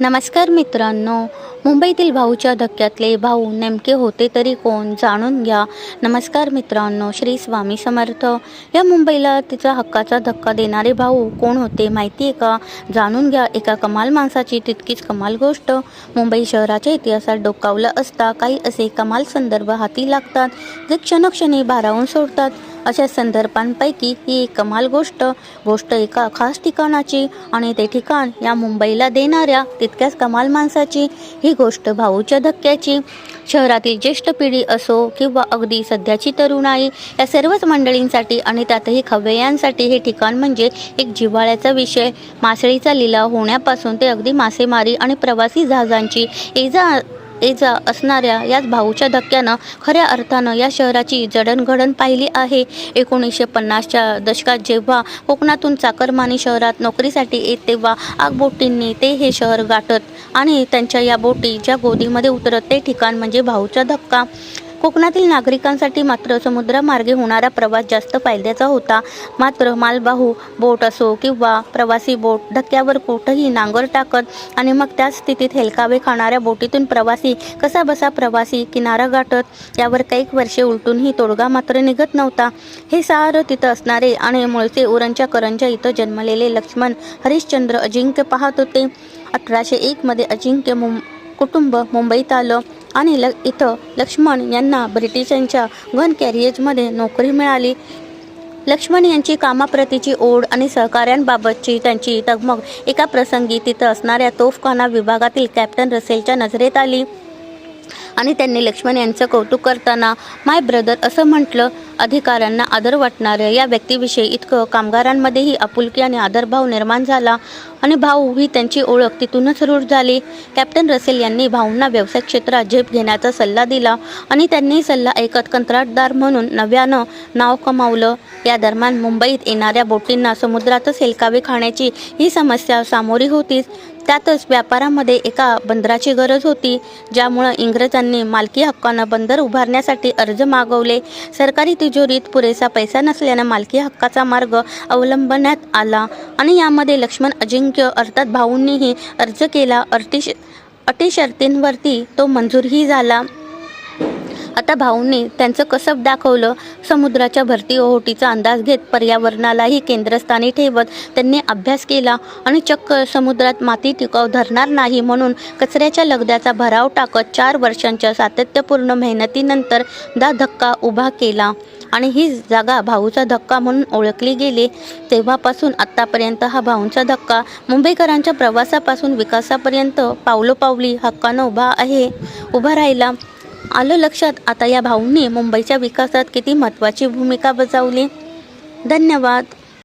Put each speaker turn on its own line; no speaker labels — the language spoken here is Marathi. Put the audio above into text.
नमस्कार मित्रांनो. मुंबईतील भाऊच्या धक्क्यातले भाऊ नेमके होते तरी कोण जाणून घ्या. नमस्कार मित्रांनो श्री स्वामी समर्थ. या मुंबईला तिचा हक्काचा धक्का देणारे भाऊ कोण होते माहिती आहे का? जाणून घ्या. एका कमाल माणसाची तितकीच कमाल गोष्ट. मुंबई शहराच्या इतिहासात डोकावलं असता काही असे कमाल संदर्भ हाती लागतात जे क्षणक्षणी भारावून सोडतात. अशा संदर्भांपैकी ही एक कमाल गोष्ट. गोष्ट एका खास ठिकाणाची आणि ते ठिकाण या मुंबईला देणाऱ्या तितक्याच कमाल माणसाची. ही गोष्ट भाऊच्या धक्क्याची. शहरातील ज्येष्ठ पिढी असो किंवा अगदी सध्याची तरुणाई या सर्वच मंडळींसाठी आणि त्यातही खवय्यांसाठी हे ठिकाण म्हणजे एक जिव्हाळ्याचा विषय. मासळीचा लिलाव होण्यापासून ते अगदी मासेमारी आणि प्रवासी जहाजांची. एजा एजा असणाऱ्या याच भाऊच्या धक्क्यानं खऱ्या अर्थानं या शहराची जडणघडण पाहिली आहे. एकोणीसशे पन्नासच्या दशकात जेव्हा कोकणातून चाकरमानी शहरात नोकरीसाठी येत तेव्हा आगबोटींनी ते हे शहर गाठत आणि त्यांच्या या बोटी ज्या गोदीमध्ये उतरत ते ठिकाण म्हणजे भाऊचा धक्का. कोकणातील नागरिकांसाठी मात्र समुद्रमार्गे होणारा प्रवास जास्त फायद्याचा होता. मात्र मालवाहू बोट असो किंवा प्रवासी बोट धक्क्यावर कुठंही नांगर टाकत आणि मग त्याच स्थितीत हेलकावे खाणाऱ्या बोटीतून प्रवासी कसा बसा प्रवासी किनारा गाठत यावर काही वर्षे उलटूनही तोडगा मात्र निघत नव्हता. हे सारं तिथं असणारे आणि मुळचे उरणच्या करंजा इथं जन्मलेले लक्ष्मण हरिश्चंद्र अजिंक्य पाहत होते. अठराशे एकमध्ये अजिंक्य मुं कुटुंब मुंबईत आलं. आणि ल इथं लक्ष्मण यांना ब्रिटिशांच्या गन कॅरियजमध्ये नोकरी मिळाली. लक्ष्मण यांची कामाप्रतीची ओढ आणि सहकाऱ्यांबाबतची त्यांची तगमग एका प्रसंगी तिथं असणाऱ्या तोफखाना विभागातील कॅप्टन रसेलच्या नजरेत आली. आणि त्यांनी लक्ष्मण यांचं कौतुक करताना माय ब्रदर असं म्हटलं अधिकाऱ्यांना आदर वाटणाऱ्या या व्यक्तीविषयी इतकं कामगारांमध्येही आपुलकी आणि आदरभाव निर्माण झाला आणि भाऊ ही त्यांची ओळख तिथूनच रूढ झाली. कॅप्टन रसेल यांनी भाऊंना व्यवसाय क्षेत्रात झेप घेण्याचा सल्ला दिला आणि त्यांनी सल्ला ऐकत कंत्राटदार म्हणून नव्यानं नाव कमावलं. या दरम्यान मुंबईत येणाऱ्या बोटींना समुद्रातच हेलकावे खाण्याची ही समस्या सामोरी होतीच. त्यातच व्यापारामध्ये एका बंदराची गरज होती ज्यामुळं इंग्रजांनी मालकी हक्कानं बंदर उभारण्यासाठी अर्ज मागवले. सरकारी तिजोरीत पुरेसा पैसा नसल्यानं मालकी हक्काचा मार्ग अवलंबण्यात आला आणि यामध्ये लक्ष्मण अजिंक्य अर्थात भाऊंनीही अर्ज केला. अटी अटी शर्तींवरती तो मंजूरही झाला. आता भाऊंनी त्यांचं कसब दाखवलं. समुद्राच्या भरती ओहोटीचा अंदाज घेत पर्यावरणालाही केंद्रस्थानी ठेवत त्यांनी अभ्यास केला आणि चक्क समुद्रात माती टिकाव धरणार नाही म्हणून कचऱ्याच्या लगद्याचा भराव टाकत चार वर्षांच्या सातत्यपूर्ण मेहनतीनंतर दा धक्का उभा केला. आणि ही जागा भाऊचा धक्का म्हणून ओळखली गेली. तेव्हापासून आत्तापर्यंत हा भाऊंचा धक्का मुंबईकरांच्या प्रवासापासून विकासापर्यंत पावलोपावली हक्कानं उभा आहे. उभा राहिला. आलं लक्षात. आता या भाऊंनी मुंबईच्या विकासात किती महत्त्वाची भूमिका बजावली. धन्यवाद.